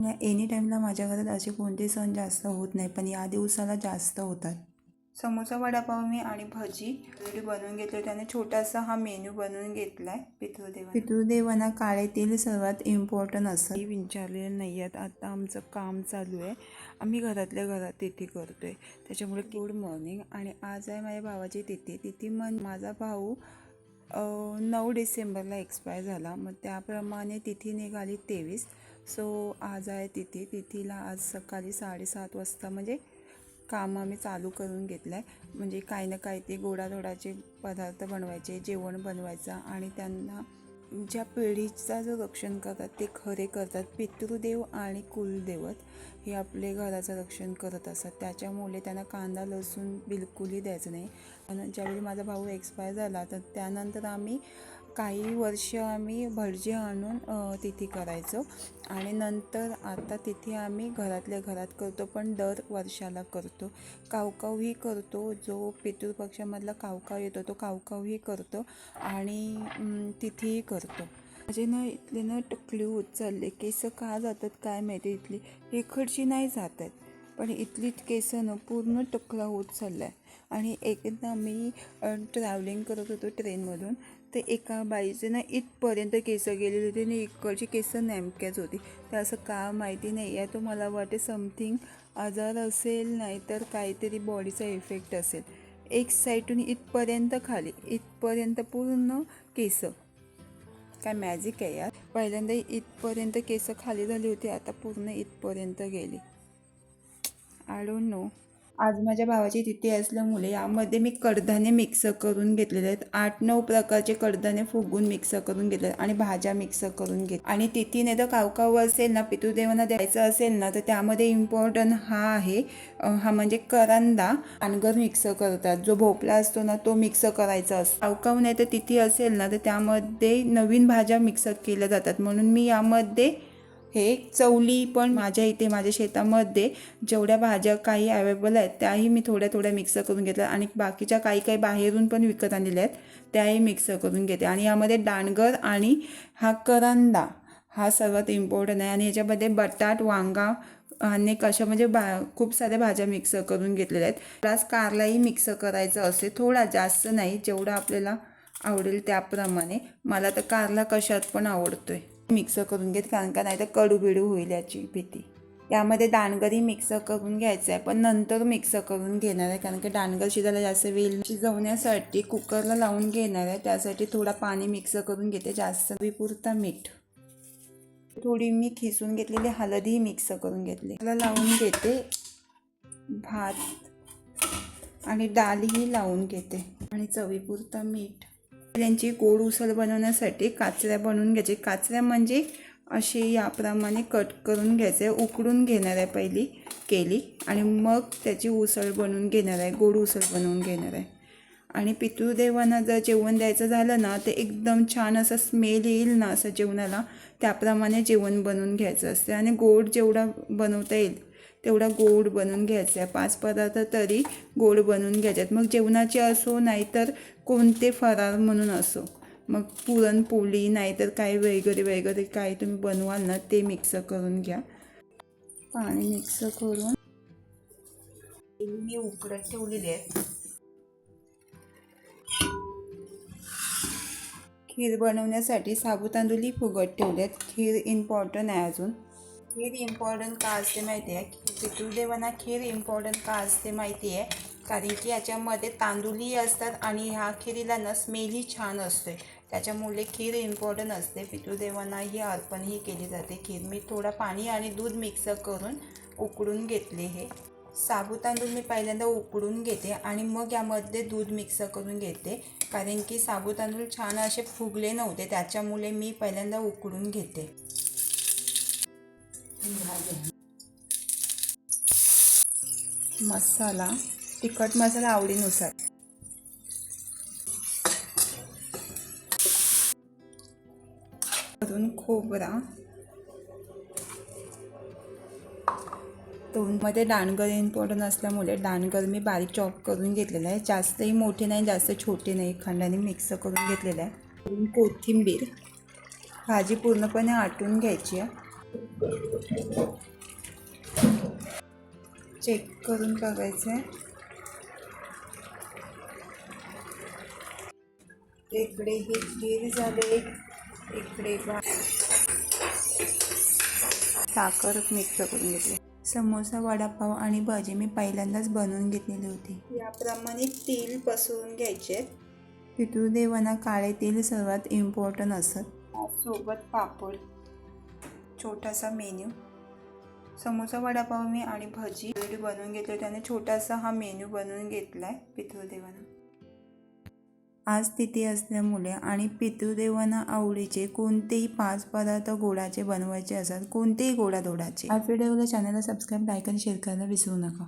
Any टाईमला माझ्या घरात असे कोणते सण जास्त होत नाही पण या दिवसाला जास्त होतात. समोसा वडापाव मी आणि भजी ऑलरेडी बनवून घेतले त्याने छोटासा हा मेन्यू बनवून घेतला आहे पितृदेवा पितृदेवांना काळे तेल सर्वात इम्पॉर्टंट असं. मी विचारलेलं नाही आहेत आता आमचं काम चालू आहे. आम्ही घरातल्या घरात तिथी करतो आहे त्याच्यामुळे गुड मॉर्निंग आणि आज आहे माझ्या भावाची तिथी. तिथी मन माझा भाऊ नऊ डिसेंबरला एक्सपायर झाला. मग त्याप्रमाणे तिथी निघाली तेवीस. सो आज आहे तिथी. तिथीला आज सकाळी साडेसात वाजता म्हणजे काम आम्ही चालू करून घेतलं आहे म्हणजे काही ना काही ते गोडाधोडाचे पदार्थ बनवायचे जेवण बनवायचं आणि त्यांना ज्या पिढीचा जो रक्षण करतात ते खरे करतात. पितृदेव आणि कुलदेवत हे आपले घराचं रक्षण करत असतात. त्याच्यामुळे त्यांना कांदा लसूण बिलकुलही द्यायचं नाही. आणि ज्यावेळी माझा भाऊ एक्सपायर झाला तर त्यानंतर आम्ही काही वर्ष आम्ही भटजी आणून तिथे करायचो. आणि नंतर आता तिथे आम्ही घरातल्या घरात करतो पण दर वर्षाला करतो. कावकावही करतो जो पितृपक्षामधला कावकाव येतो तो कावकावही करतो आणि तिथेही करतो. माझे ना इथले ना टकली होत चालले केस का जातात काय माहिती इथली. इकडची नाही जात आहेत पण इथली केस ना पूर्ण टकला होत चालला आहे आणि एकदा मी ट्रॅव्हलिंग करत होतो ट्रेनमधून तर एका बाईचे ना इथपर्यंत केस गेलेले होते आणि इकडची केस नेमक्याच होती. तर असं का माहिती नाही. आहे तो मला वाटते समथिंग आजार असेल नाहीतर काहीतरी बॉडीचा इफेक्ट असेल. एक साईडून इथपर्यंत खाली इथपर्यंत पूर्ण केस. काय मॅजिक आहे यार. पहिल्यांदा इथपर्यंत केस खाली झाली होती आता पूर्ण इथपर्यंत गेली. आय डोंट नो आज माझ्या भावाची तिथी असल्यामुळे यामध्ये मी कडधान्य मिक्स करून घेतलेले आहेत. आठ नऊ प्रकारचे कडधान्य फुगून मिक्स करून घेतले आणि भाज्या मिक्स करून घेत आणि तिथीने तर कावकाव असेल ना पितृदेवांना द्यायचं असेल ना तर त्यामध्ये इम्पॉर्टंट हा आहे हा म्हणजे करंदा अनगर मिक्स करतात. जो भोपळा असतो ना तो मिक्स करायचा असतो. कावकाव नाही तर तिथी असेल ना तर त्यामध्ये नवीन भाज्या मिक्स केल्या जातात. म्हणून मी यामध्ये हे चवली पण माझ्या इथे माझ्या शेतामध्ये जेवढ्या भाज्या काही अवेलेबल आहेत त्याही मी थोड्या थोड्या मिक्स करून घेतल्या आणि बाकीच्या काही काही बाहेरून पण विकत आणलेल्या आहेत त्याही मिक्स करून घेते. आणि यामध्ये डांगर आणि हा करंदा हा सर्वात इम्पॉर्टंट आहे. आणि याच्यामध्ये बटाट वांगा अनेक अशा म्हणजे बा खूप साऱ्या भाज्या मिक्स करून घेतलेल्या आहेत. प्लस कारलाही मिक्स करायचं असते थोडा जास्त नाही जेवढा आपल्याला आवडेल त्याप्रमाणे. मला तर कारला कशात पण आवडतो आहे मिक्स करून घेत कारण का नाही तर कडू बिडू होईल याची भीती. यामध्ये दाणगरी मिक्स करून घ्यायचं आहे पण नंतर मिक्स करून घेणार आहे कारण की दाणगर शिजायला जास्त वेळ शिजवण्यासाठी कुकरला लावून घेणार आहे त्यासाठी थोडा पाणी मिक्स करून घेते जास्त विपुरता मीठ. थोडी मी खिसून घेतलेली हळदही मिक्स करून घेतली. त्याला लावून घेते भात आणि डाळही लावून घेते. आणि चवीपुरता मीठ. यांची गोड उसळ बनवण्यासाठी काचऱ्या बनवून घ्यायचे. काचऱ्या म्हणजे असे याप्रमाणे कट करून घ्यायचे उकडून घेणार आहे पहिली केली आणि मग त्याची उसळ बनवून घेणार आहे गोड उसळ बनवून घेणार आहे. आणि पितृदेवांना जर जेवण द्यायचं झालं ना तर एकदम छान असं स्मेल येईल ना असं जेवणाला. त्याप्रमाणे जेवण बनवून घ्यायचं असते आणि गोड जेवढा बनवता येईल तेवढा गोड बनवून घ्यायचा आहे. पाच पदार्थ तरी गोड बनवून घ्यायचे आहेत. मग जेवणाचे असो नाहीतर कोणते फरार म्हणून असो मग पुरणपोळी नाहीतर काय वगैरे वगैरे काय तुम्ही बनवाल ना ते मिक्स करून घ्या. पाणी मिक्स करून. मी उकडत ठेवलेली आहे. खीर बनवण्यासाठी साबू तांदूळही फुगत ठेवलेत. खीर इम्पॉर्टंट आहे अजून. खीर इम्पॉर्टंट का असते माहिती आहे? पितृदेवांना खीर इम्पॉर्टंट का असते माहिती आहे? कारण की याच्यामध्ये तांदूळही असतात आणि ह्या खिरीला ना स्मेलही छान असते. त्याच्यामुळे खीर इम्पॉर्टंट असते. पितृदेवांनाही अर्पणही केली जाते. खीर मी थोडा पाणी आणि दूध मिक्स करून उकडून घेतले हे. साबू तांदूळ मी पहिल्यांदा उकडून घेते आणि मग यामध्ये दूध मिक्स करून घेते. कारण की साबू तांदूळ छान असे फुगले नव्हते. त्याच्यामुळे मी पहिल्यांदा उकडून घेते. मसाला तिखट मसाला आवडीनुसार. अजून खोबरा. दोनमध्ये डाणगर इम्पॉर्टंट असल्यामुळे डाणगर मी बारीक चॉप करून घेतलेला आहे. जास्तही मोठे नाही जास्त छोटे नाही. खंडाने मिक्स करून घेतलेलं आहे. कोथिंबीर. भाजी पूर्णपणे आटून घ्यायची आहे. चेक करून बघायचं आहे इकडे हे खीर झाले. इकडे साखर मिक्स करून घेतली. समोसा वडापाव आणि भाजी मी पहिल्यांदाच बनवून घेतलेली होती. याप्रमाणे तेल पसरून घ्यायचे. पितृदेवांना काळे तेल सर्वात इम्पॉर्टंट असत. सोबत पापड. छोटासा मेन्यू. समोसा वडापाव मी आणि भजी ऑलरेडी बनवून घेतले. त्याने छोटासा हा मेन्यू बनवून घेतला आहे पितृदेवांना आज तिथे असल्यामुळे आणि पितृदेवांना आवडीचे कोणतेही पाच पदार्थ गोडाचे बनवायचे असतात कोणतेही गोडा धोडाचे आपल्या व्हिडिओला चॅनलला सबस्क्राईब लाईक आणि शेअर करायला विसरू नका.